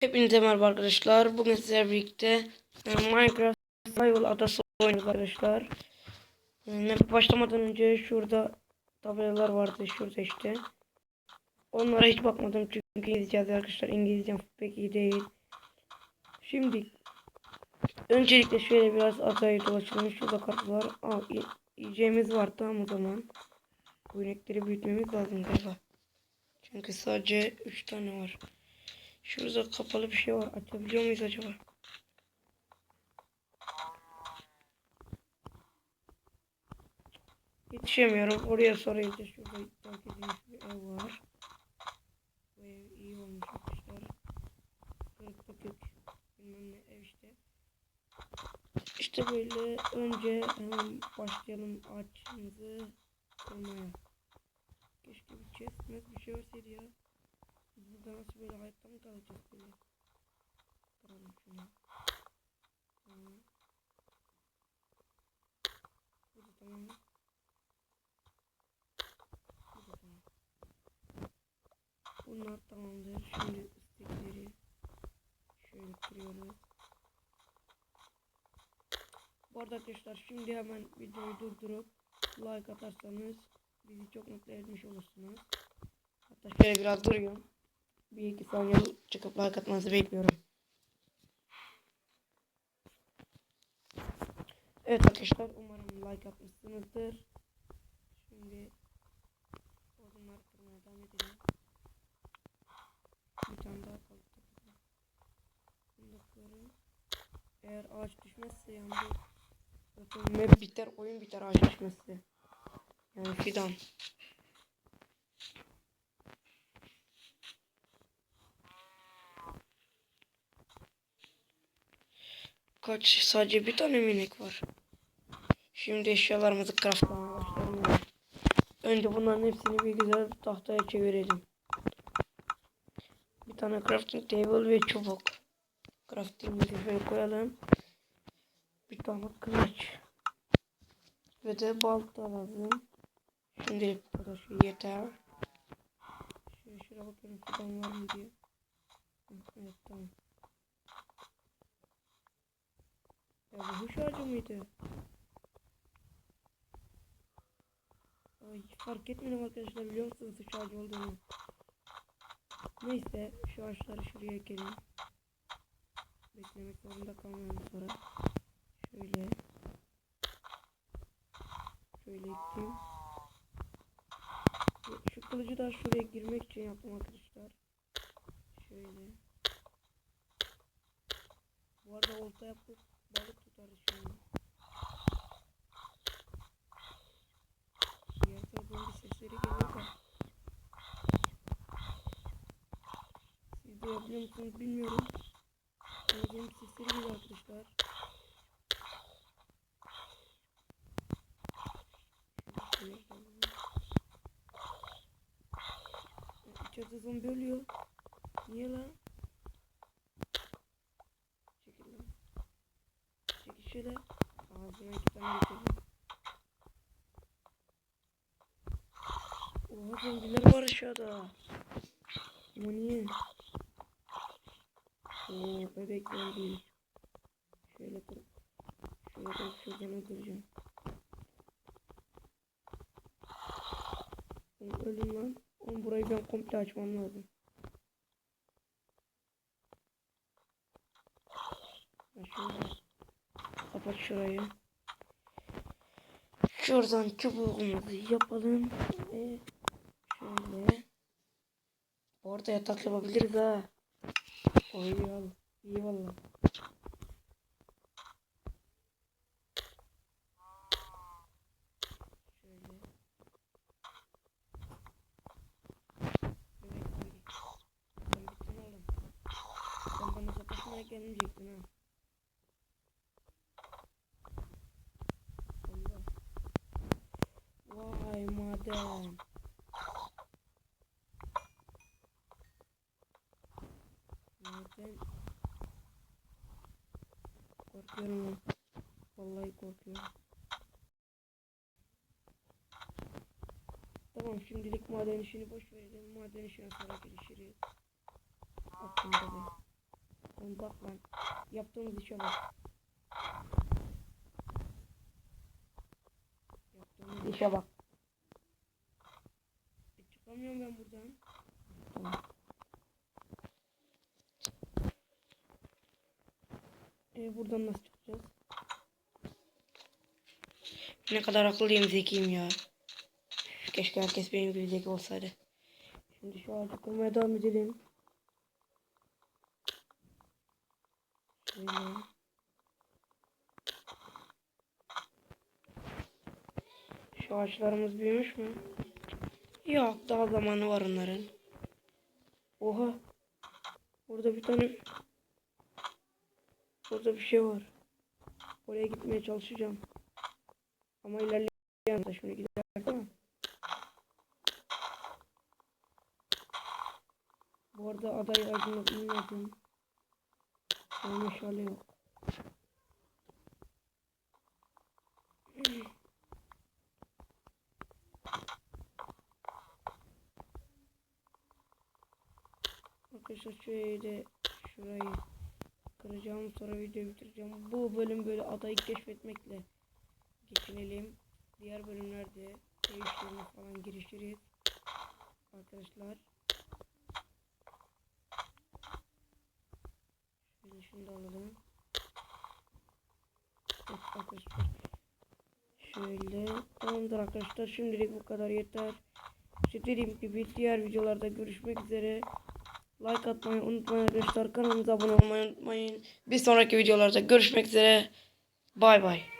Hepinize merhaba arkadaşlar. Bugün sizlerle birlikte e, Minecraft Survival adası oynuyoruz arkadaşlar. E, başlamadan önce şurada tabelalar vardı şurada işte. Onlara hiç bakmadım çünkü İngilizce arkadaşlar. İngilizcem pek iyi değil. Şimdi öncelikle şöyle biraz adayı dolaşalım. Şurada kartlar. Aa, yiyeceğimiz var tamam o zaman. Bu büyütmemiz lazım galiba. Çünkü sadece 3 tane var. Şurada kapalı bir şey var. Açabiliyor muyuz acaba? Yetişemiyorum. Oraya sonra yetiş. Şurada terk bir ev var. Bu ev iyi olmuş arkadaşlar. Kırık dökük. Bilmem ne ev işte. İşte böyle önce hemen başlayalım ağaçımızı kırmaya. Keşke bir met bir şey olsaydı ya. Burada nasıl böyle hayatta mı kalacağız böyle? Kıralım şunu. Tamam. Bu da tamam. Bu da tamam. Bunlar tamamdır. Şimdi istekleri şöyle kırıyoruz. Bu arada arkadaşlar şimdi hemen videoyu durdurup like atarsanız bizi çok mutlu etmiş olursunuz. Hatta şöyle biraz duruyorum. Bir iki saniye çıkıp like atmanızı bekliyorum. Evet arkadaşlar umarım like atmışsınızdır. Şimdi odunları kırmaya devam edelim. Bir tane daha kaldı. kırarım. Eğer ağaç düşmezse yani bu map biter oyun biter ağaç düşmezse. Yani fidan. Kaç sadece bir tane minik var. Şimdi eşyalarımızı craftlamaya başlayalım. Önce bunların hepsini bir güzel tahtaya çevirelim. Bir tane crafting table ve çubuk. Crafting'imizi şöyle koyalım. Bir tane kılıç. Ve de balta lazım. Şimdilik bu kadar şey yeter. Şöyle şuraya var mı diye. Evet tamam. Ya bu huş ağacı mıydı? Ay fark etmedim arkadaşlar biliyor musunuz huş ağacı olduğunu. Neyse şu ağaçları şuraya ekelim. Beklemek zorunda kalmayalım sonra. Şöyle. Şöyle ekeyim. Şu kılıcı da şuraya girmek için yaptım arkadaşlar. Şöyle. Bu arada olta yapıp balık tutarız şimdi. Diğer sesleri geliyor da. Siz de yapıyor musunuz bilmiyorum. Ama benim sesleri geliyor arkadaşlar. İçeride zombi ölüyor. Niye lan? Şöyle. Ağzına tane getirdim. Oha zombiler var aşağıda. Ama niye? Oo bebek zombi. Şöyle kır. Şöyle öldüreceğim. Oğlum ölün lan. Oğlum burayı ben komple açmam lazım. Ha şöyle. Kapat şurayı. Şuradan çubuğumuzu yapalım. Şöyle. Orada yatak yapabiliriz ha. Oy al. İyi valla. Şöyle. Bebek zombi. Sen bittin oğlum. Sen bana sataşmaya gelmeyecektin ha. Allah. Maden. Maden. Korkuyorum. Vallahi korkuyorum. Tamam şimdilik maden işini boş verelim. Maden işine sonra girişiriz. Aklımda be. Lan bak lan. Yaptığımız işe bak. Yaptığımız işe bak. Çıkamıyorum ben buradan. Tamam. E, buradan nasıl çıkacağız? Ne kadar akıllıyım zekiyim ya. Keşke herkes benim gibi zeki olsaydı. Şimdi şu ağacı kırmaya devam edelim. Şöyle. Şu ağaçlarımız büyümüş mü? Yok daha zamanı var onların. Oha. Burada bir tane Burada bir şey var. Oraya gitmeye çalışacağım. Ama ilerleyen da şimdi gider değil mi? Bu arada adayı aydınlatmadım. Ama meşale yok. Arkadaşlar şöyle şurayı kıracağım sonra videoyu bitireceğim. Bu bölüm böyle adayı keşfetmekle geçinelim. Diğer bölümlerde değiştirme falan girişiriz. Arkadaşlar. Şöyle şunu da alalım. Evet arkadaşlar. Şöyle. Tamamdır arkadaşlar. Şimdilik bu kadar yeter. İşte dediğim gibi diğer videolarda görüşmek üzere. Like atmayı unutmayın arkadaşlar. Kanalımıza abone olmayı unutmayın. Bir sonraki videolarda görüşmek üzere. Bay bay.